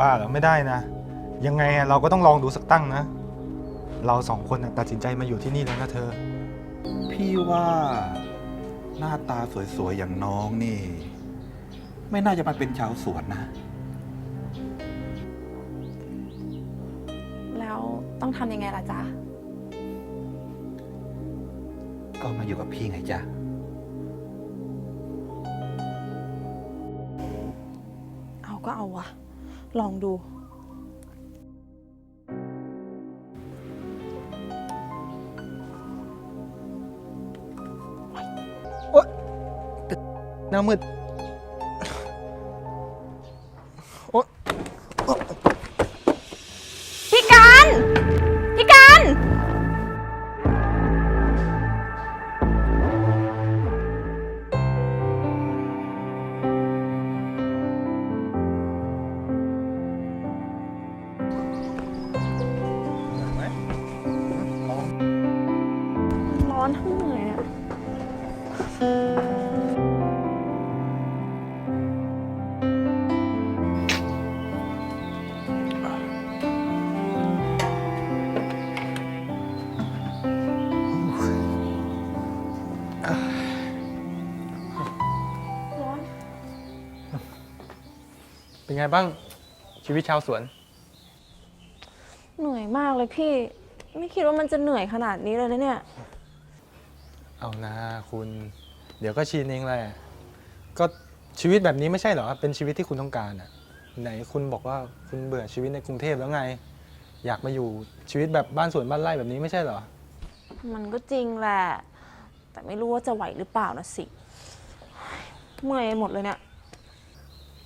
บ้าเหรอไม่ได้นะ ยังไงอะเราก็ต้องลองดูสักตั้งนะ เราสองคนน่ะตัดสินใจมาอยู่ที่นี่แล้วนะเธอ พี่ว่าหน้าตาสวยๆ อย่างน้องนี่ ไม่น่าจะมาเป็นชาวสวนนะ แล้วต้องทำยังไงล่ะจ๊ะ ก็มาอยู่กับพี่ไงจ๊ะ เอาก็เอาวะ ลองดูหน้ามืด เป็นไงบ้างชีวิตชาวสวน เหนื่อยมากเลยพี่ ไม่คิดว่ามันจะเหนื่อยขนาดนี้เลยนะเนี่ย เอานะคุณ เดี๋ยวก็ชินเองแหละก็ชีวิตแบบนี้ไม่ใช่เหรอ เป็นชีวิตที่คุณต้องการอะไหนคุณบอกว่าคุณเบื่อชีวิตในกรุงเทพแล้วไง อยากมาอยู่ชีวิตแบบบ้านสวนบ้านไร่แบบนี้ไม่ใช่เหรอ มันก็จริงแหละ แต่ไม่รู้ว่าจะไหวหรือเปล่านะสิ เมื่อยหมดเลยเนี่ย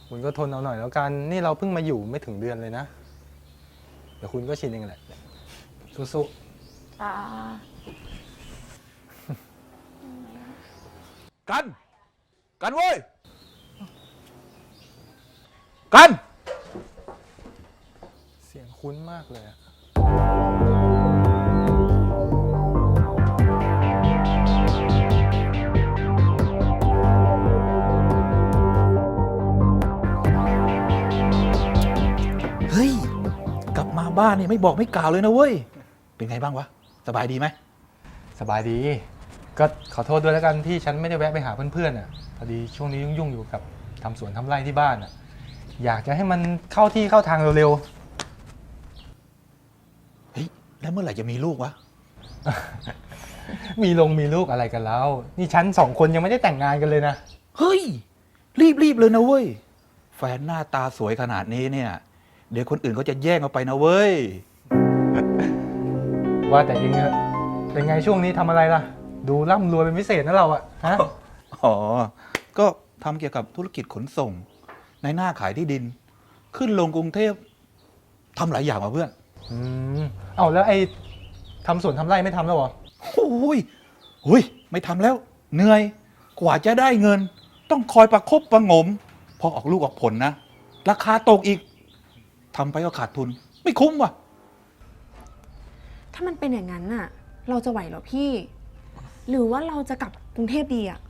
คุณก็ทนเอาหน่อยแล้วกัน นี่เราเพิ่งมาอยู่ไม่ถึงเดือนเลยนะ เดี๋ยวคุณก็ชินเองแหละ สู้อ่ากัน กันเว้ย กัน ๆ เสียงคุ้นมากเลยอะ เฮ้ย กลับมาบ้านนี่ไม่บอกไม่กล่าวเลยนะเว้ย เป็นไงบ้างวะ สบายดีไหม สบายดี ก็ขอโทษด้วยแล้วกันที่ฉันไม่ได้แวะไปหาเพื่อนๆอะ พอดีช่วงนี้ยุ่งๆอยู่กับทำสวนทำไร่ที่บ้านอะ อยากจะให้มันเข้าที่เข้าทางเร็วเฮ้ย แล้วเมื่อไหร่จะมีลูกวะ ๆ มีลงมีลูกอะไรกันแล้ว นี่ฉันสองคนยังไม่ได้แต่งงานกันเลยนะ เฮ้ย รีบรีบเลยนะเว้ย แฟนหน้าตาสวยขนาดนี้เนี่ย เดี๋ยวคนอื่นเขาจะแย่งเอาไปนะเว้ย ว่าแต่เองอะเป็นไงช่วงนี้ทำอะไรล่ะ ดูร่ำรวยเป็นพิเศษนะเราอะฮะ อ๋อ ก็ทำเกี่ยวกับธุรกิจขนส่ง ในหน้าขายที่ดิน ขึ้นลงกรุงเทพทำหลายอย่างมาเพื่อน อืมเอาแล้วไอ้ทำสวนทำไร่ไม่ทำแล้วเหรอ โอ้ยโอ้ย ไม่ทำแล้ว เหนื่อย กว่าจะได้เงิน ต้องคอยประคบประหงม พอออกลูกออกผลนะ ราคาตกอีก ทำไปก็ขาดทุน ไม่คุ้มว่ะ ถ้ามันเป็นอย่างนั้นน่ะ เราจะไหวเหรอพี่ หรือว่าเราจะกลับกรุงเทพดีอะ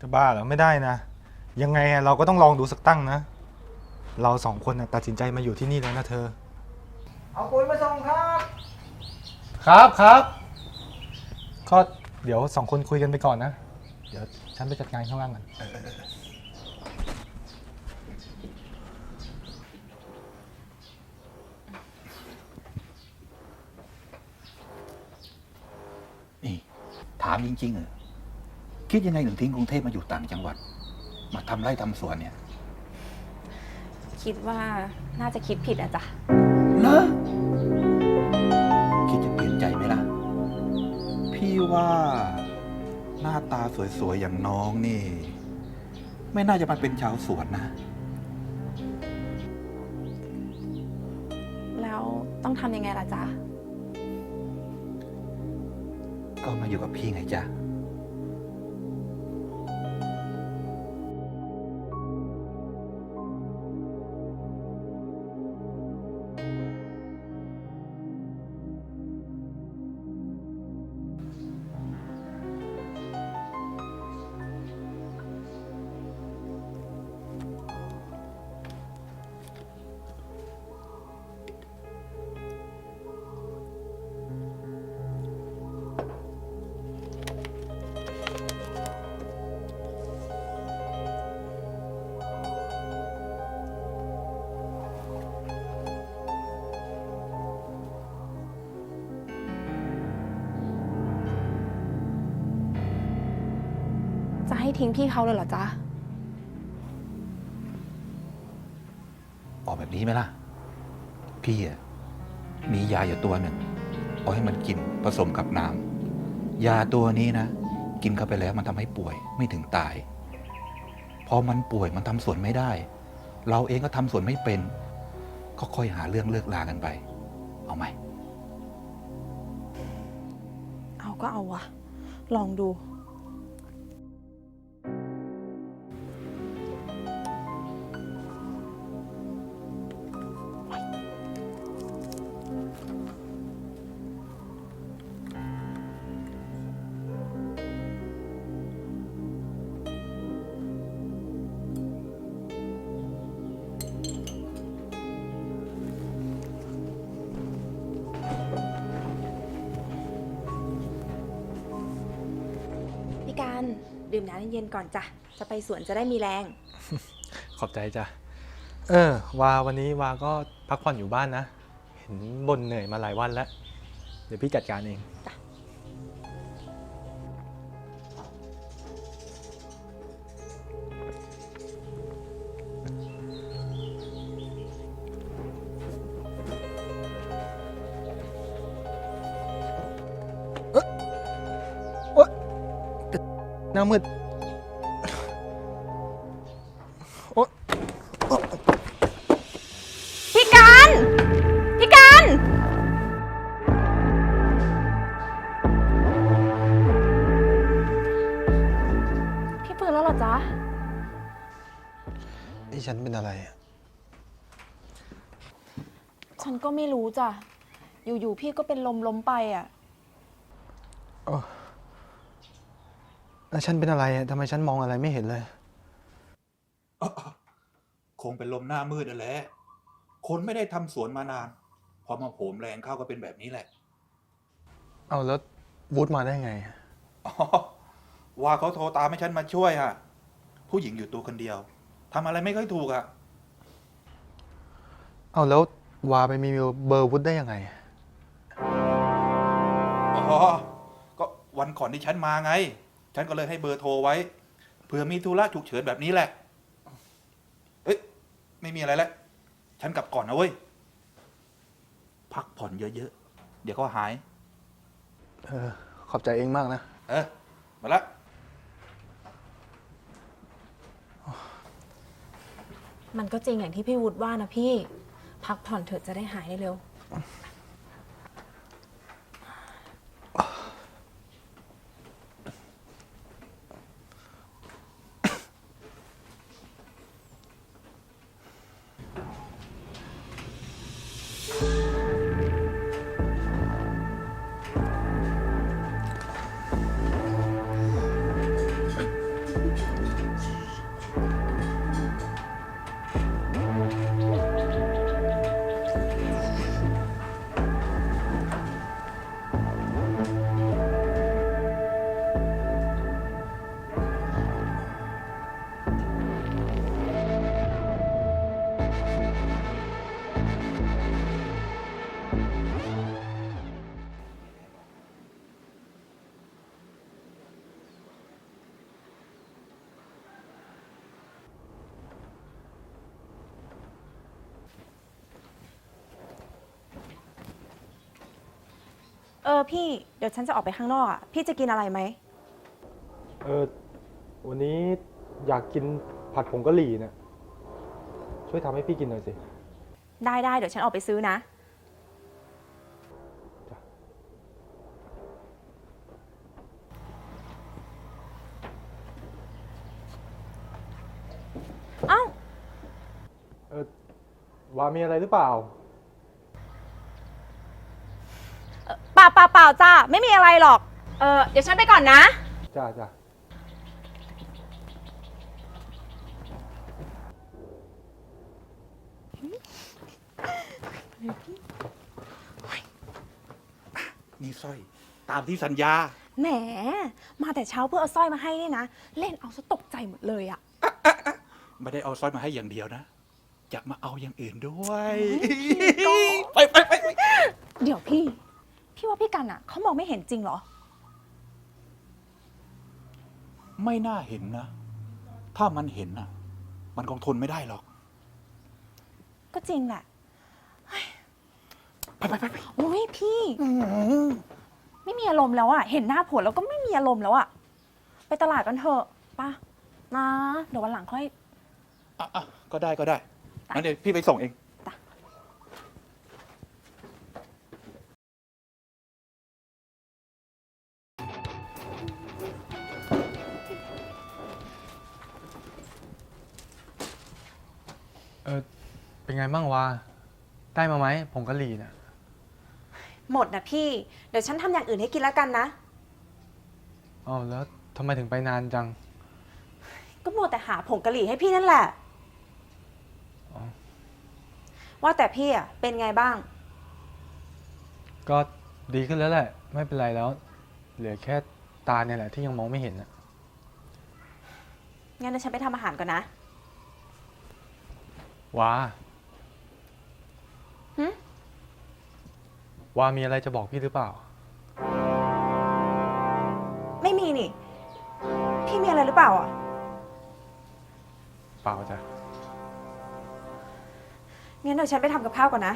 จะบ้าเหรอไม่ได้นะ ยังไงอะเราก็ต้องลองดูสักตั้งนะ เราสองคนน่ะตัดสินใจมาอยู่ที่นี่แล้วนะเธอ เอาปุ๋ยมาส่งครับ ครับครับก็เดี๋ยวสองคนคุยกันไปก่อนนะ เดี๋ยวฉันไปจัดการข้างล่างก่อนนี่ ถามจริงๆเหรอคิดยังไงถึงทิ้งกรุงเทพมาอยู่ต่างจังหวัด มาทำไร่ทำสวนเนี่ยคิดว่าน่าจะคิดผิดอะจ้ะเหรอคิดจะเปลี่ยนใจไหมล่ะ พี่ว่าหน้าตาสวยๆอย่างน้องนี่ ไม่น่าจะมาเป็นชาวสวนนะ แล้วต้องทำยังไงล่ะจ๊ะ มาอยู่กับพี่ไงจ๊ะ ทิ้งพี่เขาเลยเหรอจ๊ะ ออกแบบนี้ไหมล่ะ พี่อะมียาอยู่ตัวหนึ่งเอาให้มันกินผสมกับน้ำยาตัวนี้นะ กินเข้าไปแล้วมันทำให้ป่วยไม่ถึงตาย พอมันป่วยมันทำสวนไม่ได้ เราเองก็ทำสวนไม่เป็น ก็ค่อยหาเรื่องเลิกลากันไป เอาไหม เอาก็เอาวะ ลองดู ดื่มน้ำเย็นๆก่อนจ้ะ จะไปสวนจะได้มีแรง ขอบใจจ้ะ เออ วาวันนี้วาก็พักผ่อนอยู่บ้านนะ เห็นบนเหนื่อยมาหลายวันแล้ว เดี๋ยวพี่จัดการเองเหน้ามืดโอ๊ยพี่การ พี่การ พี่ฟื้นแล้วเหรอจ๊ะไอ้ฉันเป็นอะไรอะฉันก็ไม่รู้จ้ะ อยู่ๆ พี่ก็เป็นลมล้มไปอะ แล้วฉันเป็นอะไรอะทำไมฉันมองอะไรไม่เห็นเลย คงเป็นลมหน้ามืดนั่นแหละ คนไม่ได้ทำสวนมานาน พอมาโหมแรงเข้าก็เป็นแบบนี้แหละ เอาแล้ววูดมาได้ไง อ๋อว่าเขาโทรตามให้ฉันมาช่วยฮะผู้หญิงอยู่ตัวคนเดียวทำอะไรไม่ค่อยถูกอะเอาแล้ววาไปมีเบอร์วูดได้ยังไง อ๋อก็วันก่อนที่ฉันมาไง ฉันก็เลยให้เบอร์โทรไว้เผื่อมีธุระฉุกเฉินแบบนี้แหละ เอ้ยไม่มีอะไรแล้ว ฉันกลับก่อนนะเว้ย พักผ่อนเยอะๆ เดี๋ยวก็หาย เออ ขอบใจเองมากนะ เออ มาละ มันก็จริงอย่างที่พี่วุฒิว่านะพี่ พักผ่อนเถอะจะได้หายเร็ว เออพี่เดี๋ยวฉันจะออกไปข้างนอกอะพี่จะกินอะไรไหมเออวันนี้อยากกินผัดผงกะหรี่นะช่วยทำให้พี่กินหน่อยสิ ได้ได้เดี๋ยวฉันออกไปซื้อนะจ้ะ เอ้า เออ วามีอะไรหรือเปล่า เปล่าเปล่าเปล่าจ้าไม่มีอะไรหรอก เออเดี๋ยวฉันไปก่อนนะ จ้าจ้านี่สร้อยตามที่สัญญา แหม มาแต่เช้าเพื่อเอาสร้อยมาให้นี่นะ เล่นเอาซะตกใจหมดเลยอะ ไม่ได้เอาสร้อยมาให้อย่างเดียวนะ จะมาเอาอย่างอื่นด้วย ก็ ไปไปไปไปเดี๋ยวพี่ พี่ว่าพี่กันอะเขามองไม่เห็นจริงเหรอ ไม่น่าเห็นนะ ถ้ามันเห็นน่ะมันคงทนไม่ได้หรอก ก็จริงแหละไปไปไปไปโอ้ยพี่ไม่มีอารมณ์แล้วอะเห็นหน้าผัวแล้วก็ไม่มีอารมณ์แล้วอะไปตลาดกันเถอะป่ะนะเดี๋ยววันหลังค่อย อะอะก็ได้ก็ได้ งั้นเดี๋ยวพี่ไปส่งเองเออเป็นไงบ้างวะ ได้มาไหมผงกะหรี่น่ะ หมดนะพี่ เดี๋ยวฉันทำอย่างอื่นให้กินแล้วกันนะ อ๋อแล้วทำไมถึงไปนานจัง ก็มัวแต่หาผงกะหรี่ให้พี่นั่นแหละ อ๋อ ว่าแต่พี่อะเป็นไงบ้าง ก็ดีขึ้นแล้วแหละ ไม่เป็นไรแล้ว เหลือแค่ตาเนี่ยแหละที่ยังมองไม่เห็นน่ะงั้นเดี๋ยวฉันไปทำอาหารก่อนนะว้าหึว้ามีอะไรจะบอกพี่หรือเปล่า ไม่มีนี่ พี่มีอะไรหรือเปล่าอะ เปล่าจ้ะ งั้นเดี๋ยวฉันไปทำกับข้าวก่อนนะ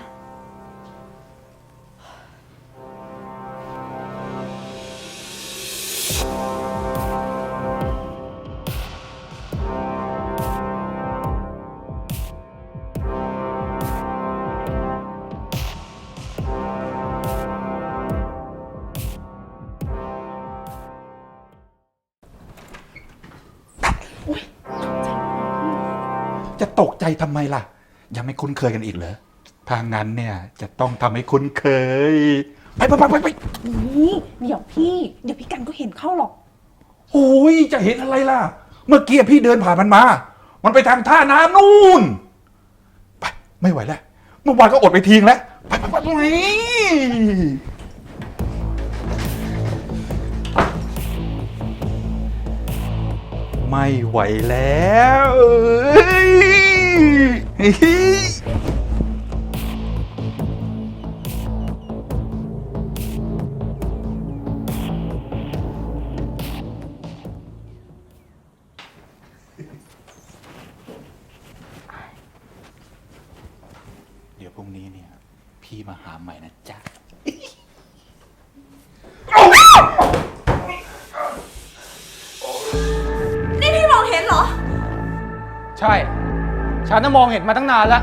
จะตกใจทำไมล่ะ ยังไม่คุ้นเคยกันอีกเหรอทางนั้นเนี่ยจะต้องทำให้คุ้นเคย ไปไปไปไปไปนี่เดี๋ยวพี่เดี๋ยวพี่กันก็เห็นเข้าหรอก โอ้ยจะเห็นอะไรล่ะ เมื่อกี้พี่เดินผ่านมันมา มันไปทางท่าน้ำนู่น ไป ไม่ไหวแล้ว เมื่อวานก็อดไปทิ้งแล้ว ไปไปไปไปไม่ไหวแล้ว เอ้ยเดี๋ยวพรุ่งนี้เนี่ย พี่มาหาใหม่นะจ๊ะ นี่พี่มองเห็นเหรอ ใช่ ฉันน่ะมองเห็นมาตั้งนานแล้ว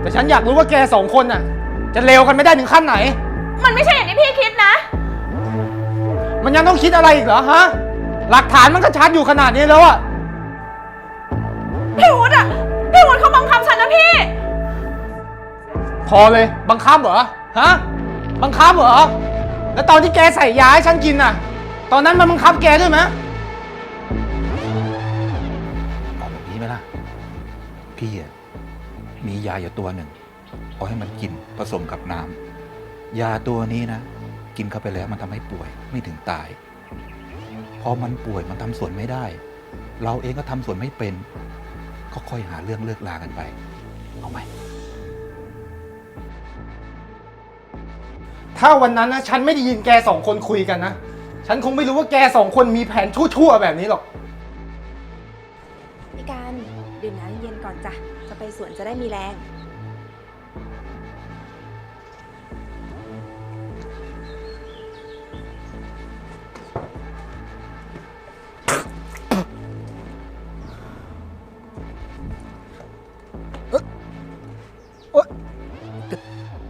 แต่ฉันอยากรู้ว่าแกสองคนน่ะ จะเลวกันไม่ได้ถึงขั้นไหน มันไม่ใช่อย่างที่พี่คิดนะ มันยังต้องคิดอะไรอีกเหรอฮะ หลักฐานมันก็ชัดอยู่ขนาดนี้แล้วอะพี่วุฒิอะพี่วุฒิเขาบังคับฉันนะพี่ พอเลย บังคับเหรอ ฮะ บังคับเหรอ แล้วตอนที่แกใส่ยาให้ฉันกินน่ะ ตอนนั้นมันบังคับแกด้วยไหม พี่มียาอยู่ตัวหนึ่งเอาให้มันกินผสมกับน้ำยาตัวนี้นะ กินเข้าไปแล้วมันทำให้ป่วยไม่ถึงตาย พอมันป่วยมันทำสวนไม่ได้ เราเองก็ทำสวนไม่เป็น ก็ค่อยหาเรื่องเลิกลากันไป เอาไหมถ้าวันนั้นนะฉันไม่ได้ยินแกสองคนคุยกันนะ ฉันคงไม่รู้ว่าแกสองคนมีแผนชั่วๆแบบนี้หรอก สวนจะได้มีแรง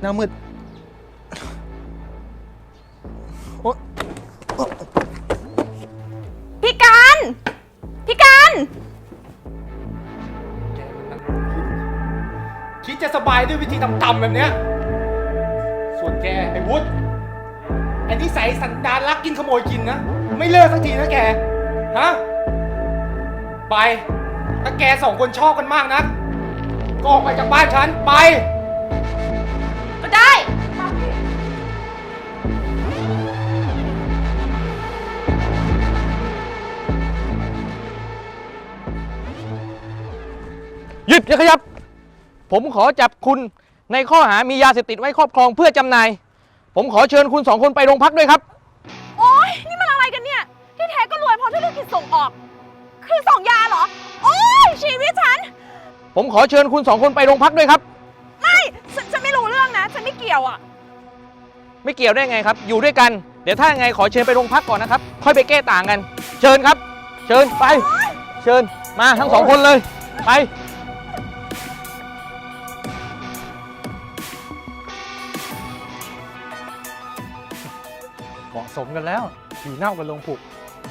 หน้ามืดพี่ คิดจะสบายด้วยวิธีต่ำๆแบบเนี้ย ส่วนแกไอ้วุฒิไอ้นิสัยสันดานรักกินขโมยกินนะ ไม่เลิกสักทีนะแก ฮะ ไป ถ้าแกสองคนชอบกันมากนะก็ออกไปจากบ้านฉัน ไป ก็ได้ หยุดอย่าขยับ ผมขอจับคุณในข้อหามียาเสพติดไว้ครอบครองเพื่อจำหน่าย ผมขอเชิญคุณสองคนไปโรงพักด้วยครับ โอ๊ย นี่มันอะไรกันเนี่ย ที่แท้ก็รวยเพราะธุรกิจส่งออก คือส่งยาเหรอ โอ้ยชีวิตฉัน ผมขอเชิญคุณสองคนไปโรงพักด้วยครับ ไม่ฉันฉันไม่รู้เรื่องนะ ฉันไม่เกี่ยวอะ ไม่เกี่ยวได้ไงครับ อยู่ด้วยกัน เดี๋ยวถ้ายังไงขอเชิญไปโรงพักก่อนนะครับ ค่อยไปแก้ต่างกัน เชิญครับ เชิญไป เชิญมาทั้งสองคนเลย ไป สมกันแล้วผีเน่ากันลงผุก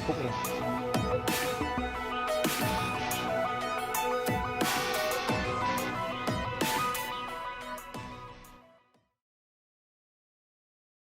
พุกเอง